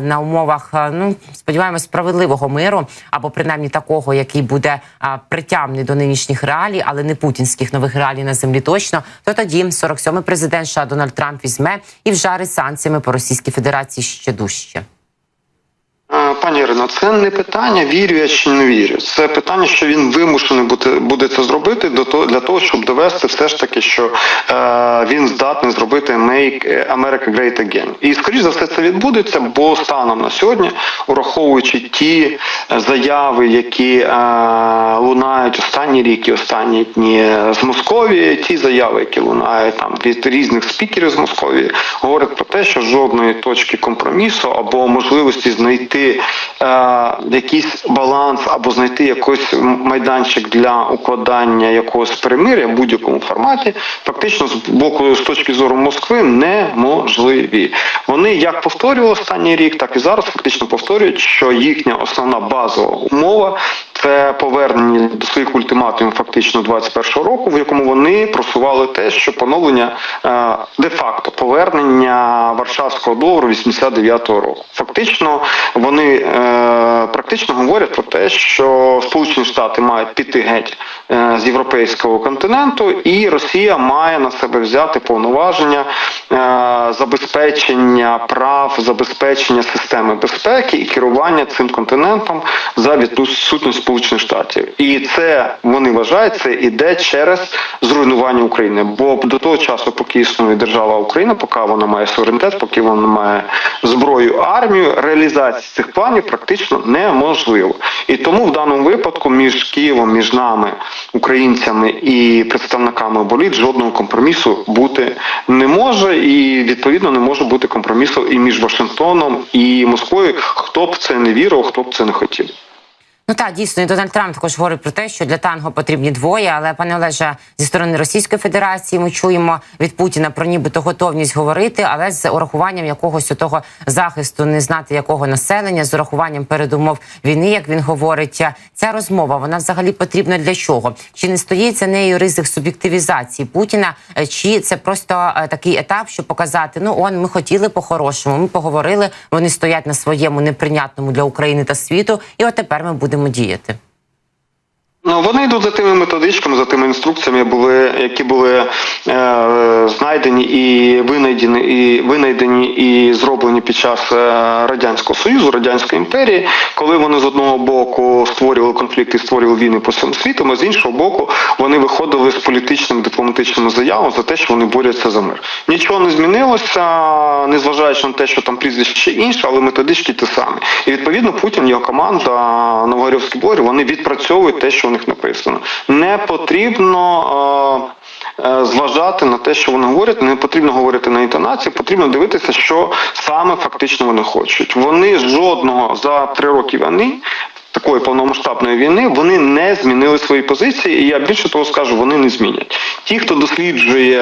на умовах, ну сподіваємось, справедливого миру або принаймні такого, який буде притямний до нинішніх реалій, але не путінських нових реалій на землі точно. То тоді 47-й президент США Дональд Трамп візьме і вжарить санкціями по Російській Федерації ще дужче. Е, Пані Ірино, це не питання вірю я чи не вірю. Це питання, що він вимушений буде, буде це зробити для того, щоб довести все ж таки, що е, він здатний зробити Make America Great Again. І скоріш за все це відбудеться, бо станом на сьогодні, ураховуючи ті е, заяви, які е, лунають останні рік і останні дні з Московії, ті заяви, які лунають там від різних спікерів з Московії, говорять про те, що жодної точки компромісу або можливості знайти е, якийсь баланс або знайти якийсь майданчик для укладання якогось перемиря в будь-якому форматі, фактично з боку з точки зору Москви неможливі. Вони як повторювали останній рік, так і зараз фактично повторюють, що їхня основна базова умова. Це повернення до своїх ультиматумів фактично 21-го року, в якому вони просували те, що поновлення е, де-факто повернення Варшавського договору 89-го року. Фактично, вони е, практично говорять про те, що Сполучені Штати мають піти геть е, з європейського континенту, і Росія має на себе взяти повноваження забезпечення прав, забезпечення системи безпеки і керування цим континентом за відсутність Сполучених Штатів. І це вони вважають, це іде через зруйнування України. Бо до того часу, поки існує держава Україна, поки вона має суверенітет, поки вона має зброю армію, реалізація цих планів практично неможливо. І тому в даному випадку між Києвом, між нами, українцями і представниками боліт жодного компромісу бути не може, і відповідно не може бути компромісу і між Вашингтоном і Москвою. Хто б це не вірив, хто б це не хотів. Ну так, дійсно, і Дональд Трамп також говорить про те, що для танго потрібні двоє. Але пане Олеже, зі сторони Російської Федерації ми чуємо від Путіна про нібито готовність говорити, але з урахуванням якогось того захисту, не знати якого населення, з урахуванням передумов війни, як він говорить, ця розмова вона взагалі потрібна для чого? Чи не стоїть за нею ризик суб'єктивізації Путіна? Чи це просто е, такий етап, щоб показати, ну он ми хотіли по-хорошому, ми поговорили. Вони стоять на своєму неприйнятному для України та світу, і от тепер ми будемо діяти. Ну, вони йдуть за тими методичками, за тими інструкціями, були, які були е, знайдені і винайдені, і винайдені і зроблені під час е, радянського союзу, радянської імперії, коли вони з одного боку створювали конфлікти, створювали війни по всьому світу, а з іншого боку вони виходили з політичними дипломатичними заявами за те, що вони борються за мир. Нічого не змінилося, незважаючи на те, що там прізвище інше, але методички ті самі. І відповідно Путін, його команда, Новогорівський блогер, вони відпрацьовують те, що у них написано. Не потрібно. Е, е, Зважати на те, що вони говорять, не потрібно говорити на інтонації, потрібно дивитися, що саме фактично вони хочуть. Вони жодного за три роки війни. Такої повномасштабної війни вони не змінили свої позиції, і я більше того скажу, вони не змінять. Ті, хто досліджує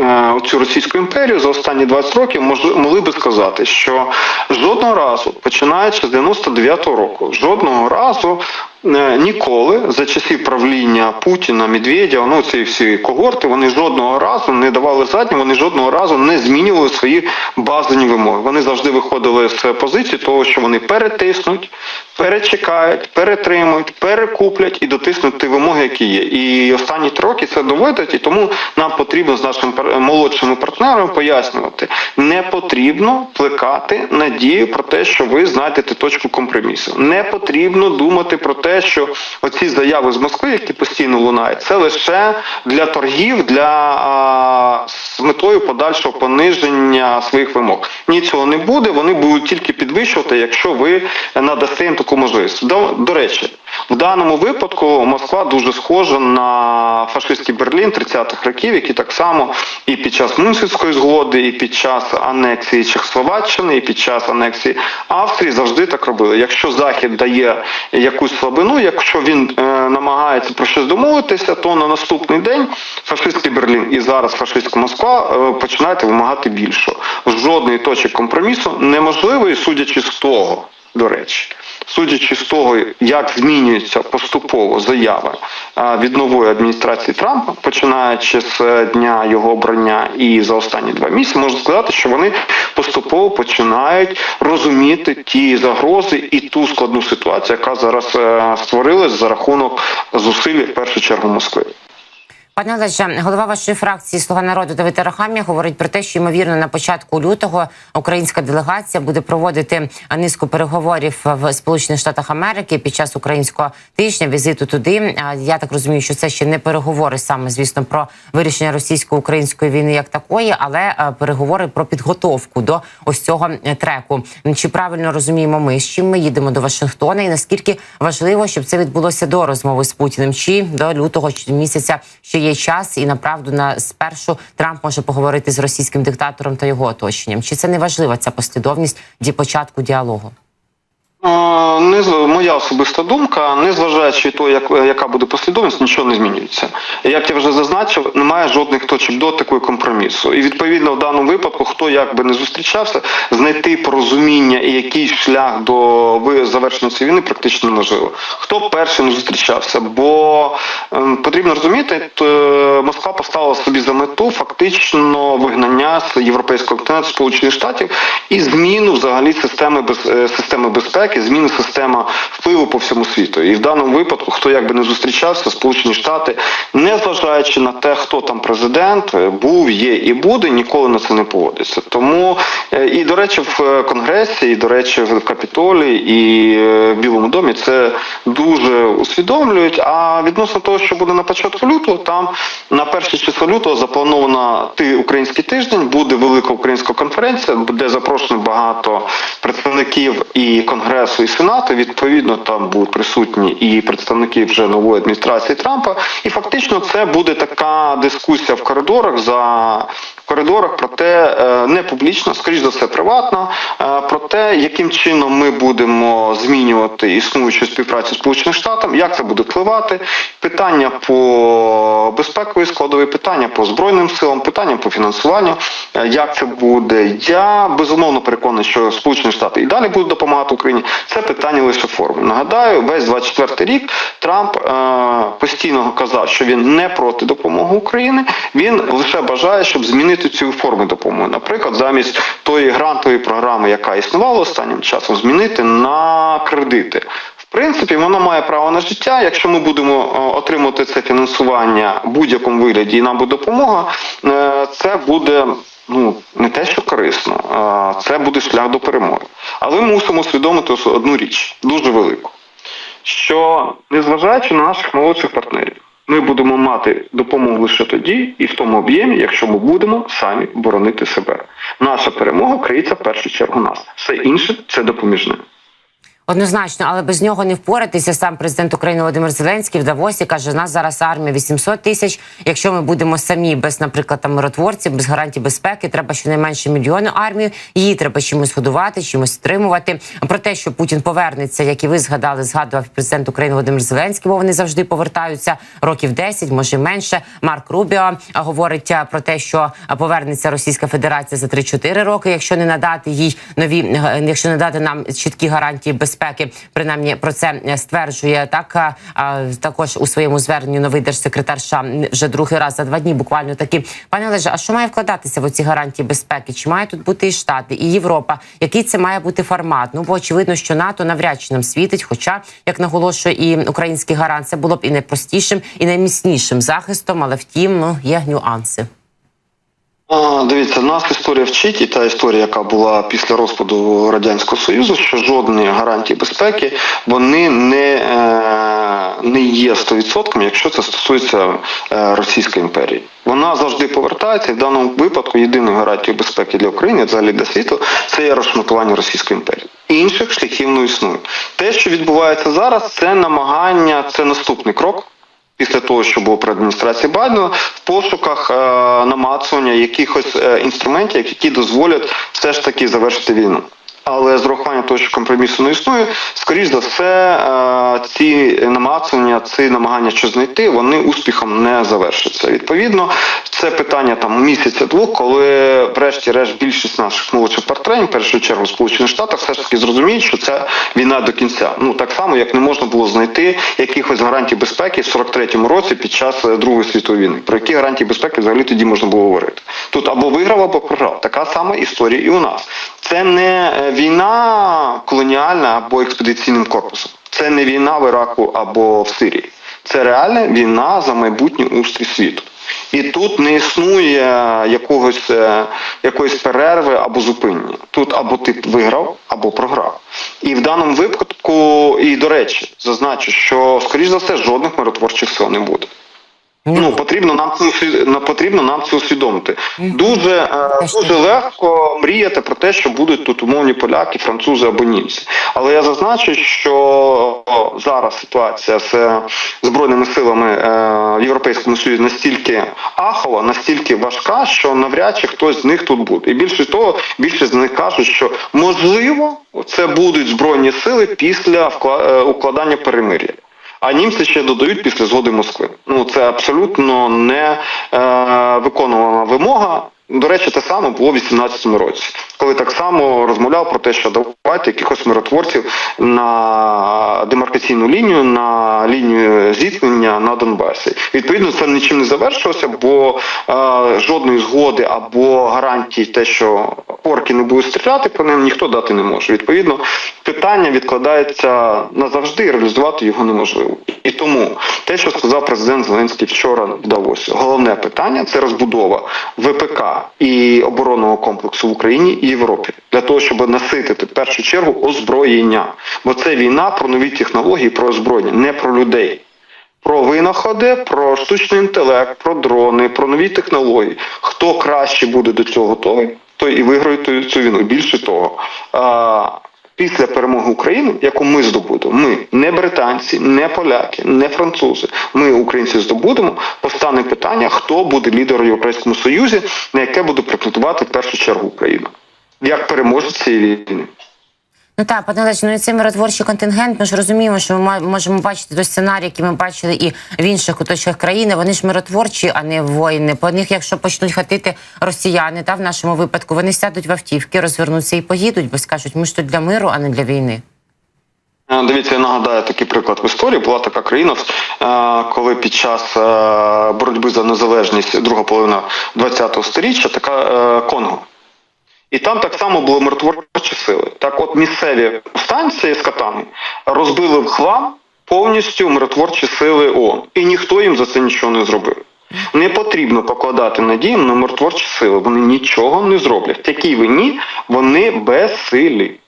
е, цю російську імперію за останні 20 років, могли би сказати, що жодного разу, починаючи з 99-го року, жодного разу е, ніколи за часів правління Путіна, Медведєва, ну ці всі когорти, вони жодного разу не давали задню, вони жодного разу не змінювали свої базові вимоги. Вони завжди виходили з позиції того, що вони перетиснуть, перечекають, перетримують, перекуплять і дотиснуть ті вимоги, які є. І останні роки це доводять, і тому нам потрібно з нашими пар- молодшими партнерами пояснювати, не потрібно плекати надію про те, що ви знайдете точку компромісу. Не потрібно думати про те, що оці заяви з Москви, які постійно лунають, це лише для торгів, для а, з метою подальшого пониження своїх вимог. Ні, цього не буде. Вони будуть тільки підвищувати, якщо ви надасте їм таку можливість. До, до речі, в даному випадку Москва дуже схожа на фашистський Берлін 30-х років, які так само і під час Мюнхенської згоди, і під час анексії Чехословаччини, і під час анексії Австрії завжди так робили. Якщо Захід дає якусь слабину, якщо він е, намагається про щось домовитися, то на наступний день фашистський Берлін і зараз фашистська Москва е, починають вимагати більшого. Жодної точки компромісу неможливо, і судячи з того, до речі судячи з того, як змінюються поступово заяви е, від нової адміністрації Трампа, починаючи з е, дня його обрання і за останні два місяці, можна сказати, що вони поступово починають розуміти ті загрози і ту складну ситуацію, яка зараз е, створилась за рахунок зусиль в першу чергу Москви. Пане Олеже, голова вашої фракції Слуга народу Давид Арахамія говорить про те, що ймовірно на початку лютого українська делегація буде проводити низку переговорів в Сполучених Штатах Америки під час українського тижня візиту туди. Я так розумію, що це ще не переговори саме, звісно, про вирішення російсько-української війни як такої, але е, переговори про підготовку до ось цього е, треку. Чи правильно розуміємо ми, з чим ми їдемо до Вашингтона, і наскільки важливо, щоб це відбулося до розмови з Путіним, чи до лютого місяця ще є час, і направду на спершу Трамп може поговорити з російським диктатором та його оточенням. Чи це не важлива ця послідовність для початку діалогу? Не моя особиста думка, незважаючи то, як яка буде послідовність, нічого не змінюється. Як я вже зазначив, немає жодних точок дотику і компромісу. І відповідно в даному випадку, хто як би не зустрічався, знайти порозуміння і якийсь шлях до завершення цієї війни практично неможливо. Хто б перший не зустрічався, бо ем, потрібно розуміти, то Москва поставила собі за мету фактично вигнання з європейського континенту Сполучених Штатів і зміну взагалі системи без е, системи безпеки, зміну системи впливу по всьому світу. І в даному випадку, хто як би не зустрічався, Сполучені Штати, незважаючи на те, хто там президент, е, був, є і буде, ніколи на це не поводиться. Тому е, і до речі, в е, Конгресі, і до речі, в Капітолії і в Білому домі це дуже усвідомлюють. А відносно того, що буде на початку лютого, там на перше число лютого заплановано ти український тиждень, буде велика українська конференція, де запрошено багато представників і конгресу, і сенату. Відповідно, там будуть присутні і представники вже нової адміністрації Трампа. І фактично це буде така дискусія в коридорах за коридорах про те, е, не публічно, скоріш за все, приватно, е, про те, яким чином ми будемо змінювати існуючу співпрацю з Сполученим Штатом, як це буде впливати, питання по безпековій складові, питання по збройним силам, питання по фінансуванню, е, як це буде. Я безумовно переконаний, що Сполучені Штати і далі будуть допомагати Україні. Це питання лише форми. Нагадаю, весь 24 рік Трамп е, постійно казав, що він не проти допомоги України. Він лише бажає, щоб змінити цю форму допомоги. Наприклад, замість тої грантової програми, яка існувала останнім часом, змінити на кредити. В принципі, воно має право на життя. Якщо ми будемо е, отримувати це фінансування в будь-якому вигляді, і нам буде допомога, е, це буде. Ну, не те, що корисно, це буде шлях до перемоги. Але ми мусимо усвідомити одну річ, дуже велику, що незважаючи на наших молодших партнерів, ми будемо мати допомогу лише тоді і в тому об'ємі, якщо ми будемо самі боронити себе. Наша перемога криється в першу чергу нас. Все інше це допоміжне. Однозначно, але без нього не впоратися. Сам президент України Володимир Зеленський в Давосі каже: нас зараз армія 800 тисяч. Якщо ми будемо самі без, наприклад, там миротворців, без гарантій безпеки, треба щонайменше мільйону армію. Її треба чимось годувати, чимось стримувати. Про те, що Путін повернеться, як і ви згадали, згадував президент України Володимир Зеленський, бо вони завжди повертаються років 10, може менше. Марк Рубіо говорить про те, що повернеться Російська Федерація за 3-4 роки, якщо не надати їй нові, е, якщо не дати нам чіткі гарантії безпеки. Принаймні про це е, стверджує так. а, а, також у своєму зверненні новий держсекретар США вже другий раз за два дні. Буквально такі пане Олеже, а що має вкладатися в оці гарантії безпеки? Чи має тут бути і Штати, і Європа? Який це має бути формат? Ну бо очевидно, що НАТО навряд чи нам світить. Хоча, як наголошує і український гарант, це було б і найпростішим, і найміцнішим захистом, але втім, ну є нюанси. А, Дивіться, нас історія вчить, і та історія, яка була після розпаду радянського союзу, що жодні гарантії безпеки вони не, е, не є 100%, якщо це стосується е, Російської імперії. Вона завжди повертається, і в даному випадку єдиною гарантією безпеки для України, взагалі для світу, це є розшматування Російської імперії. Інших шляхів не існує. Те, що відбувається зараз, це намагання, це наступний крок після того, що було при адміністрації Байдена, в пошуках е, намацування якихось е, інструментів, які дозволять все ж таки завершити війну. Але з урахуванням того, що компромісу не існує, скоріш за все, е, ці намацування, ці намагання що знайти, вони успіхом не завершаться. Відповідно, Це питання там місяця двох, коли, врешті-решт, більшість наших молодших партнерів, в першу чергу Сполучених Штатах, все ж таки зрозуміють, що це війна до кінця. Ну так само, як не можна було знайти якихось гарантій безпеки в 43-му році під час е, Другої світової війни. Про які гарантії безпеки взагалі тоді можна було говорити? Тут або виграв, або програв. Така сама історія і у нас. Це не е, війна колоніальна або експедиційним корпусом. Це не війна в Іраку або в Сирії. Це реальна війна за майбутній устрій світу. І тут не існує якогось, е, якоїсь перерви або зупинення. Тут або ти виграв, або програв. І в даному випадку, і до речі, зазначу, що скоріш за все жодних миротворчих сил не буде. Ну потрібно нам це потрібно нам це усвідомити. Дуже е, дуже легко мріяти про те, що будуть тут умовні поляки, французи або німці. Але я зазначу, що зараз ситуація з е, збройними силами е, в Європейському Союзі настільки ахова, настільки важка, що навряд чи хтось з них тут буде. І більше того, більшість з них кажуть, що можливо це будуть збройні сили після е, укладання перемир'я. А німці ще додають після згоди Москви. Ну це абсолютно не е, виконувана вимога. До речі, те саме було в 18-му році, коли так само розмовляв про те, що давайте якихось миротворців на демаркаційну лінію, на лінію зіткнення на Донбасі. Відповідно, це нічим не завершилося, бо е, жодної згоди або гарантій, те, що орки не будуть стріляти по ним, ніхто дати не може. Відповідно, питання відкладається назавжди, реалізувати його неможливо. І тому те, що сказав президент Зеленський вчора в Давосі, головне питання це розбудова ВПК і оборонного комплексу в Україні Європі для того, щоб наситити в першу чергу озброєння. Бо це війна про нові технології, про озброєння, не про людей. Про винаходи, про штучний інтелект, про дрони, про нові технології. Хто краще буде до цього готовий, той і виграє цю війну. Більше того, після перемоги України, яку ми здобудемо, ми не британці, не поляки, не французи. Ми, українці, здобудемо. Постане питання, хто буде лідером Європейському Союзі, на яке буде претендувати в першу чергу Україна, як переможець цієї війни. Ну так, пане Олеже, ну і цей миротворчий контингент. Ми ж розуміємо, що ми можемо бачити той сценарій, який ми бачили і в інших куточках країни. Вони ж миротворчі, а не воїни. По них, якщо почнуть хатити росіяни, та в нашому випадку вони сядуть в автівки, розвернуться і поїдуть, бо скажуть, ми ж тут для миру, а не для війни. Е, Дивіться, я нагадаю такий приклад в історії. Була така країна, е, коли під час е, боротьби за незалежність друга половина ХХ століття, така Конго. І там так само були миротворчі сили. Так, от місцеві повстанці з катами розбили в хлам повністю миротворчі сили ООН. І ніхто їм за це нічого не зробив. Не потрібно покладати надію на миротворчі сили. Вони нічого не зроблять. В такій війні вони безсилі.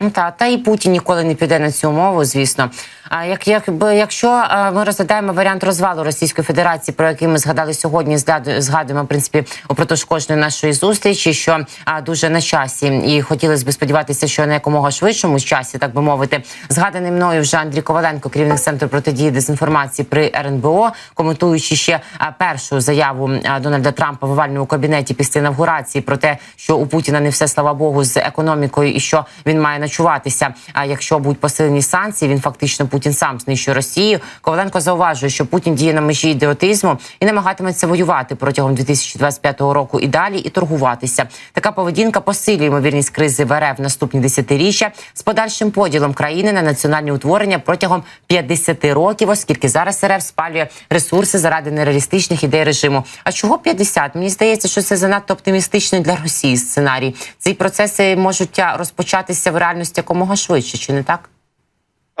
Ну та та і Путін ніколи не піде на цю умову, звісно. А як, як якщо ми розглядаємо варіант розвалу Російської Федерації, про який ми згадали сьогодні, згаду- згадуємо в принципі упродовж кожної нашої зустрічі, що а, дуже на часі, і хотілося б сподіватися, що на якомога швидшому часі, так би мовити, згаданий мною вже Андрій Коваленко, керівник центру протидії дезінформації при РНБО, коментуючи ще першу заяву Дональда Трампа в овальному кабінеті після інавгурації про те, що у Путіна не все слава Богу з економікою, і що він має ночуватися. А якщо будуть посилені санкції, він фактично Путін сам знищує Росію. Коваленко зауважує, що Путін діє на межі ідіотизму і намагатиметься воювати протягом 2025 року і далі, і торгуватися. Така поведінка посилює ймовірність кризи в РФ в наступні десятиріччя з подальшим поділом країни на національні утворення протягом 50 років, оскільки зараз РФ спалює ресурси заради нереалістичних ідей режиму. А чого 50? Мені здається, що це занадто оптимістичний для Росії сценарій. Ці процеси можуть розпочатися в реальності якомога швидше, чи не так?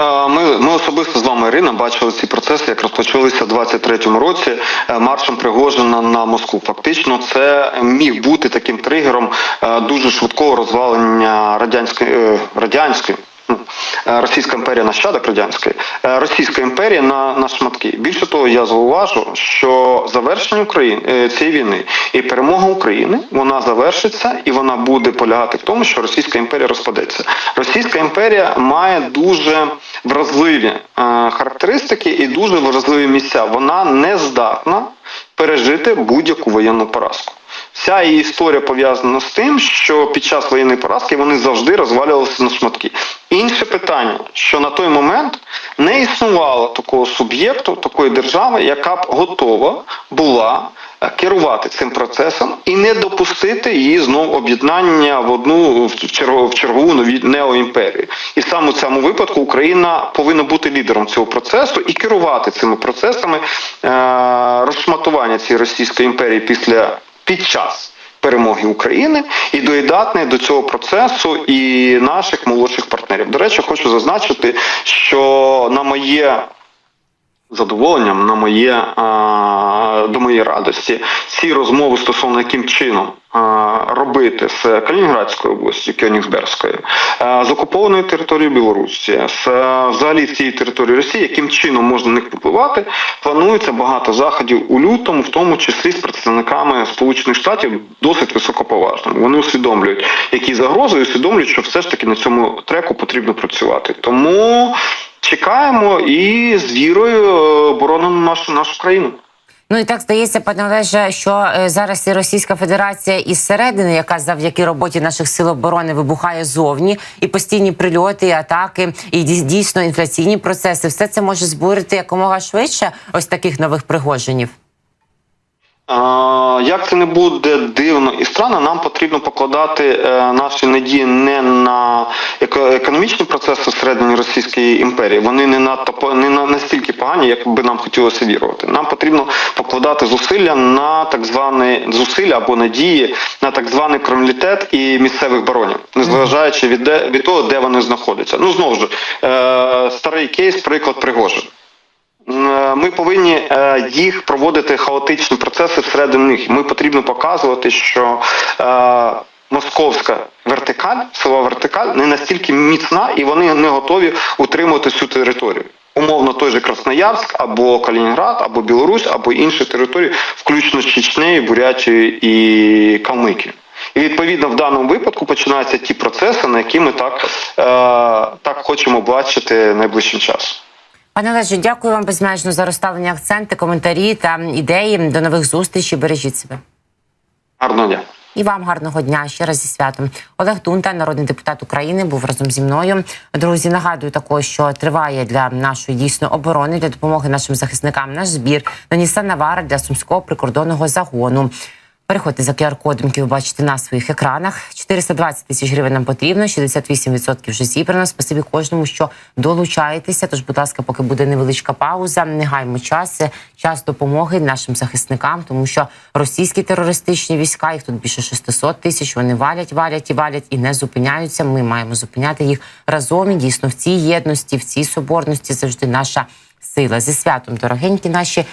Е, Ми, ми особисто з вами, Ірина, бачили ці процеси, як розпочалися в 23-му році е, маршем Пригожина на Москву. Фактично, це міг бути таким тригером е, дуже швидкого розвалення радянської радянської. Е, Російська імперія нащадок радянської, е, Російська імперія на, на шматки. Більше того, я зауважу, що завершення України е, цієї війни і перемога України вона завершиться і вона буде полягати в тому, що Російська імперія розпадеться. Російська імперія має дуже вразливі характеристики і дуже вразливі місця. Вона не здатна пережити будь-яку воєнну поразку. Вся її історія пов'язана з тим, що під час воєнної поразки вони завжди розвалювалися на шматки. Інше питання, що на той момент не існувало такого суб'єкту, такої держави, яка б готова була е, керувати цим процесом і не допустити її знов об'єднання в одну в чергову, в чергову нові неоімперію. І саме в цьому випадку Україна повинна бути лідером цього процесу і керувати цими процесами е, розшматування цієї російської імперії після під час. Перемоги України і доєднати до цього процесу і наших молодших партнерів. До речі, хочу зазначити, що на моє задоволенням на моє до моєї радості ці розмови стосовно яким чином робити з Калінінградської області, Кёнігсбергської, з окупованої території Білорусі, з взагалі з цієї території Росії, яким чином можна на них впливати, планується багато заходів у лютому, в тому числі з представниками Сполучених Штатів, досить високоповажними. Вони усвідомлюють, які загрози, і усвідомлюють, що все ж таки на цьому треку потрібно працювати. Тому чекаємо і з вірою е, боронимо нашу нашу країну. Ну і так здається, пане Олеже, що е, зараз і Російська Федерація із середини, яка завдяки роботі наших сил оборони вибухає зовні, і постійні прильоти, і атаки, і дій- дійсно інфляційні процеси, все це може збурити якомога швидше ось таких нових пригожинів. Як це не буде дивно і странно, нам потрібно покладати е, наші надії не на еко- економічні процеси всередині Російської імперії. Вони не надто не на настільки погані, як би нам хотілося вірувати. Нам потрібно покладати зусилля на так звані зусилля або надії на так званий кремлітет і місцевих баронів, незважаючи від де від того, де вони знаходяться. Ну знову ж е, старий кейс, приклад Пригожин. Е, Ми повинні е, їх проводити хаотичні процеси всередині них. Ми потрібно показувати, що е, московська вертикаль, сила вертикаль не настільки міцна, і вони не готові утримувати цю територію. Умовно, той же Красноярськ, або Калінінград, або Білорусь, або інші території, включно з Чечнею, Бурятією і Калмикією. І відповідно в даному випадку починаються ті процеси, на які ми так, е, так хочемо бачити найближчим часом. Пане Олеже, дякую вам безмежно за розставлені акценти, коментарі та ідеї. До нових зустрічей. Бережіть себе. Гарного дня. І вам гарного дня ще раз зі святом. Олег Дунта, народний депутат України, був разом зі мною. Друзі, нагадую також, що триває для нашої дійсно оборони для допомоги нашим захисникам наш збір на Нісан Навара для сумського прикордонного загону. Переходьте за QR-кодом, який ви бачите на своїх екранах. 420 тисяч гривень нам потрібно, 68% вже зібрано. Спасибі кожному, що долучаєтеся. Тож, будь ласка, поки буде невеличка пауза, не гаймо час. Час допомоги нашим захисникам, тому що російські терористичні війська, їх тут більше 600 тисяч. Вони валять, валять і валять і не зупиняються. Ми маємо зупиняти їх разом. І дійсно в цій єдності, в цій соборності завжди наша сила. Зі святом, дорогенькі наші